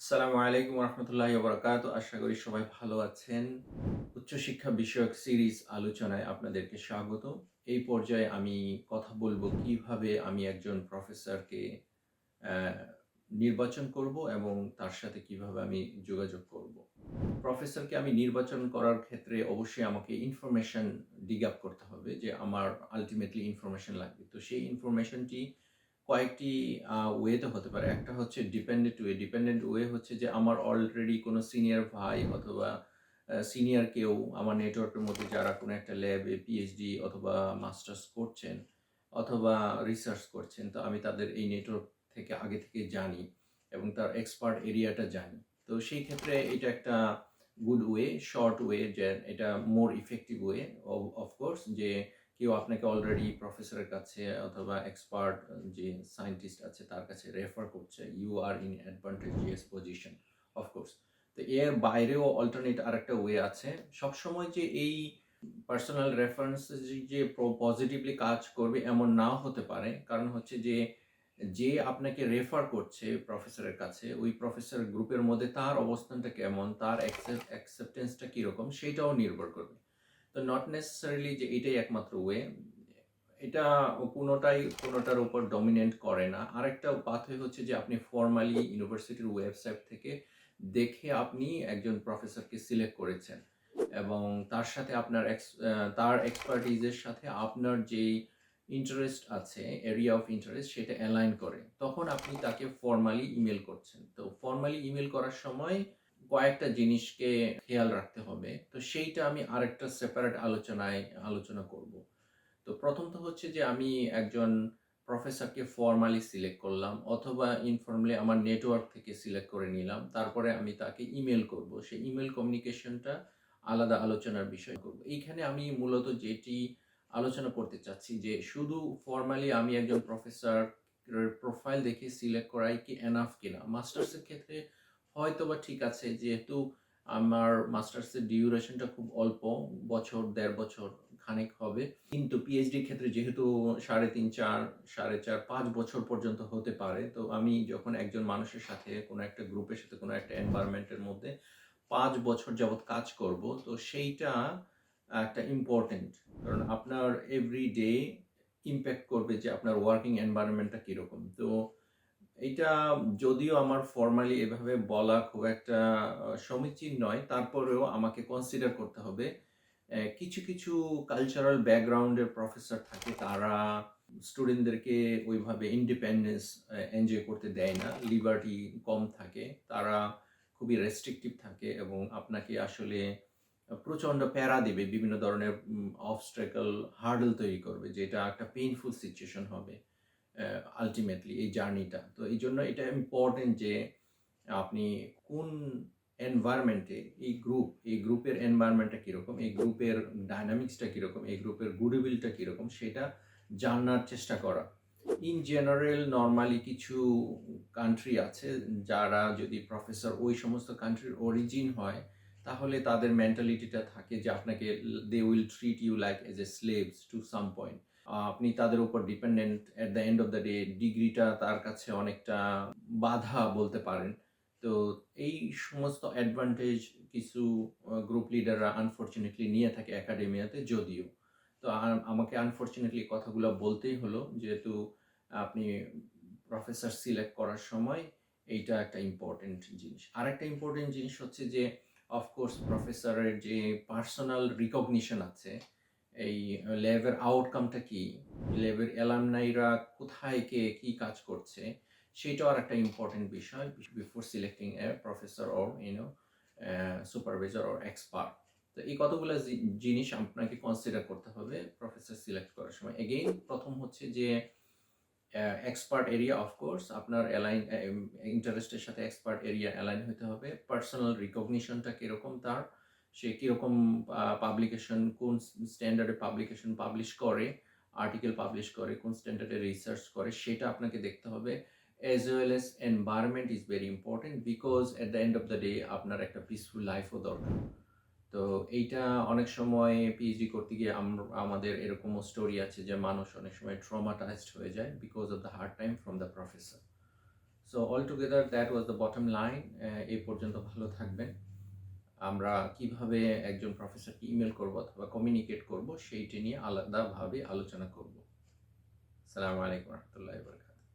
আসসালামু আলাইকুম রহমতুল্লাহ বরকাত আশা করি সবাই ভালো আছেন। উচ্চশিক্ষা বিষয়ক সিরিজ আলোচনায় আপনাদেরকে স্বাগত। এই পর্যায়ে আমি কথা বলব কীভাবে আমি একজন প্রফেসরকে নির্বাচন করব এবং তার সাথে কীভাবে আমি যোগাযোগ করব। প্রফেসরকে আমি নির্বাচন করার ক্ষেত্রে অবশ্যই আমাকে ইনফরমেশন ডিগ আপ করতে হবে যে আমার আলটিমেটলি ইনফরমেশন লাগবে। তো সেই ইনফরমেশনটি কয়েকটি ওয়েতে হতে পারে। একটা হচ্ছে ডিপেন্ডেন্ট ওয়ে ডিপেন্ডেন্ট ওয়ে হচ্ছে যে আমার অলরেডি কোনো সিনিয়র ভাই অথবা সিনিয়র কেউ আমার নেটওয়ার্কের মধ্যে যারা কোনো একটা ল্যাবে পিএইচডি অথবা মাস্টার্স করছেন অথবা রিসার্চ করছেন, তো আমি তাদের এই নেটওয়ার্ক থেকে আগে থেকে জানি এবং তার এক্সপার্ট এরিয়াটা জানি। তো সেই ক্ষেত্রে এটা একটা গুড ওয়ে শর্ট ওয়ে যে এটা মোর ইফেক্টিভ ওয়ে অফকোর্স যে কেউ আপনাকে অলরেডি প্রফেসরের কাছে অথবা এক্সপার্ট যে সায়েন্টিস্ট আছে, তার কাছে রেফার করছে you are in advantageous position of course তো এর বাইরেও অল্টারনেট আরেকটা ওয়ে আছে। সবসময় যে এই পার্সোনাল রেফারেন্স যে পজিটিভলি কাজ করবে এমন নাও হতে পারে। কারণ হচ্ছে যে যে আপনাকে রেফার করছে প্রফেসরের কাছে, ওই প্রফেসর গ্রুপের মধ্যে তার অবস্থানটা কেমন, তার অ্যাকসেপ্টেন্সটা কীরকম, সেটাও নির্ভর করবে। তো নট নেসেসারিলি যে এটাই একমাত্র ওয়ে এটা কোনোটাই কোনোটার উপর ডমিনেন্ট করে না। আরেকটা পাথওয়ে হচ্ছে যে আপনি ফর্মালি ইউনিভার্সিটির ওয়েবসাইট থেকে দেখে আপনি একজন প্রফেসরকে সিলেক্ট করেছেন এবং তার সাথে আপনার তার এক্সপার্টিজের সাথে আপনার যেই ইন্টারেস্ট আছে এরিয়া অফ ইন্টারেস্ট সেটা অ্যালাইন করে। তখন আপনি তাকে ফর্মালি ইমেল করছেন। তো ফর্মালি ইমেল করার সময় কয়েকটা জিনিসকে খেয়াল রাখতে হবে। তো সেইটা আমি আরেকটা সেপারেট আলোচনায়, আলোচনা করব। তো প্রথমত হচ্ছে যে আমি একজন প্রফেসরকে ফর্মালি সিলেক্ট করলাম অথবা ইনফর্মালি আমার নেটওয়ার্ক থেকে সিলেক্ট করে নিলাম। তারপরে আমি তাকে ইমেল করব। সেই ইমেল কমিউনিকেশনটা আলাদা আলোচনার বিষয় করব। এইখানে আমি মূলত যেটি আলোচনা করতে চাচ্ছি যে শুধু ফর্মালি আমি একজন প্রফেসর প্রোফাইল দেখে সিলেক্ট করাই কি এনাফ কিনা? মাস্টার্সের ক্ষেত্রে হয়তো বা ঠিক আছে যেহেতু আমার মাস্টার্সের ডিউরেশনটা খুব অল্প, বছর, দেড় বছর খানেক হবে। কিন্তু পিএইচডির ক্ষেত্রে যেহেতু সাড়ে তিন, চার, সাড়ে চার, পাঁচ বছর পর্যন্ত হতে পারে, তো আমি যখন একজন মানুষের সাথে কোনো একটা গ্রুপের সাথে কোনো একটা এনভায়রনমেন্টের মধ্যে পাঁচ বছর যাবৎ কাজ করব, তো সেইটা একটা ইম্পর্টেন্ট কারণ আপনার এভরি ডে ইম্প্যাক্ট করবে যে আপনার ওয়ার্কিং এনভায়রনমেন্টটা কীরকম। তো এটা যদিও আমার ফর্মালি এভাবে বলা খুব একটা সমীচীন নয়, তারপরেও আমাকে কনসিডার করতে হবে। কিছু কিছু কালচারাল ব্যাকগ্রাউন্ডের প্রফেসর থাকে, তারা স্টুডেন্টদেরকে ওইভাবে ইন্ডিপেন্ডেন্স এনজয় করতে দেয় না লিবার্টি কম থাকে, তারা খুবই রেস্ট্রিকটিভ থাকে এবং আপনাকে আসলে প্রচণ্ড প্যারা দেবে, বিভিন্ন ধরনের অবস্ট্রাকল হার্ডল তৈরি করবে, যেটা একটা পেইনফুল সিচুয়েশন হবে। আলটিমেটলি এই জার্নিটা তো এই জন্য এটা ইম্পর্টেন্ট যে আপনি কোন এনভায়রনমেন্টে এই গ্রুপ এই গ্রুপের এনভায়রনমেন্টটা কীরকম, এই গ্রুপের ডাইনামিক্সটা কীরকম, এই গ্রুপের গুডউইলটা কীরকম, সেটা জানার চেষ্টা করা। ইন জেনারেল নর্মালি কিছু কান্ট্রি আছে যারা যদি প্রফেসর ওই সমস্ত কান্ট্রির অরিজিন হয়, তাহলে তাদের মেন্টালিটিটা থাকে যে আপনাকে they will treat you like as a slaves to some point আপনি তাদের উপর dependent at the end of the day ডিগ্রিটা তার কাছে অনেকটা বাধা বলতে পারেন। তো এই সমস্ত অ্যাডভান্টেজ কিছু গ্রুপ লিডাররা আনফর্চুনেটলি নিয়ে থাকে একাডেমিয়াতে যদিও। তো আমাকে আনফর্চুনেটলি কথাগুলো বলতেই হলো, যেহেতু আপনি প্রফেসর সিলেক্ট করার সময় এইটা একটা ইম্পর্টেন্ট জিনিস। আরেকটা ইম্পর্টেন্ট জিনিস হচ্ছে যে অফকোর্স প্রফেসরের যে পার্সোনাল রিকগনিশন আছে এই ল্যাবের আউটকামটা কি? ল্যাবের অ্যালামনাইরা কোথায় কে কি কাজ করছে? সেটাও একটা ইম্পর্টেন্ট বিষয় before selecting a professor or you know supervisor or expert তো এই কতগুলো জিনিস আপনাকে কনসিডার করতে হবে প্রফেসর সিলেক্ট করার সময়। এগেইন প্রথম হচ্ছে যে এক্সপার্ট এরিয়া অফকোর্স আপনার অ্যালাইন ইন্টারেস্টের সাথে এক্সপার্ট এরিয়া অ্যালাইন হতে হবে। পার্সোনাল রিকগনিশনটা কীরকম তার? সে কীরকম পাবলিকেশন কোন স্ট্যান্ডার্ডে পাবলিকেশন পাবলিশ করে আর্টিকেল পাবলিশ করে, কোন স্ট্যান্ডার্ডে রিসার্চ করে, সেটা আপনাকে দেখতে হবে। As well as environment is very important because at the end of the day আপনার একটা পিসফুল লাইফও দরকার। তো এইটা অনেক সময় পিএইচডি করতে গিয়ে আমাদের এরকমও স্টোরি আছে যে মানুষ অনেক সময় ট্রমাটাইজড হয়ে যায় because of the hard time from the professor so all together that was the bottom line এই পর্যন্ত ভালো থাকবেন। আমরা কীভাবে একজন প্রফেসরকে ইমেল করব অথবা কমিউনিকেট করব, সেইটি নিয়ে আলাদাভাবে আলোচনা করব। আসসালামু আলাইকুম রহমতুল্লাহ বরকাত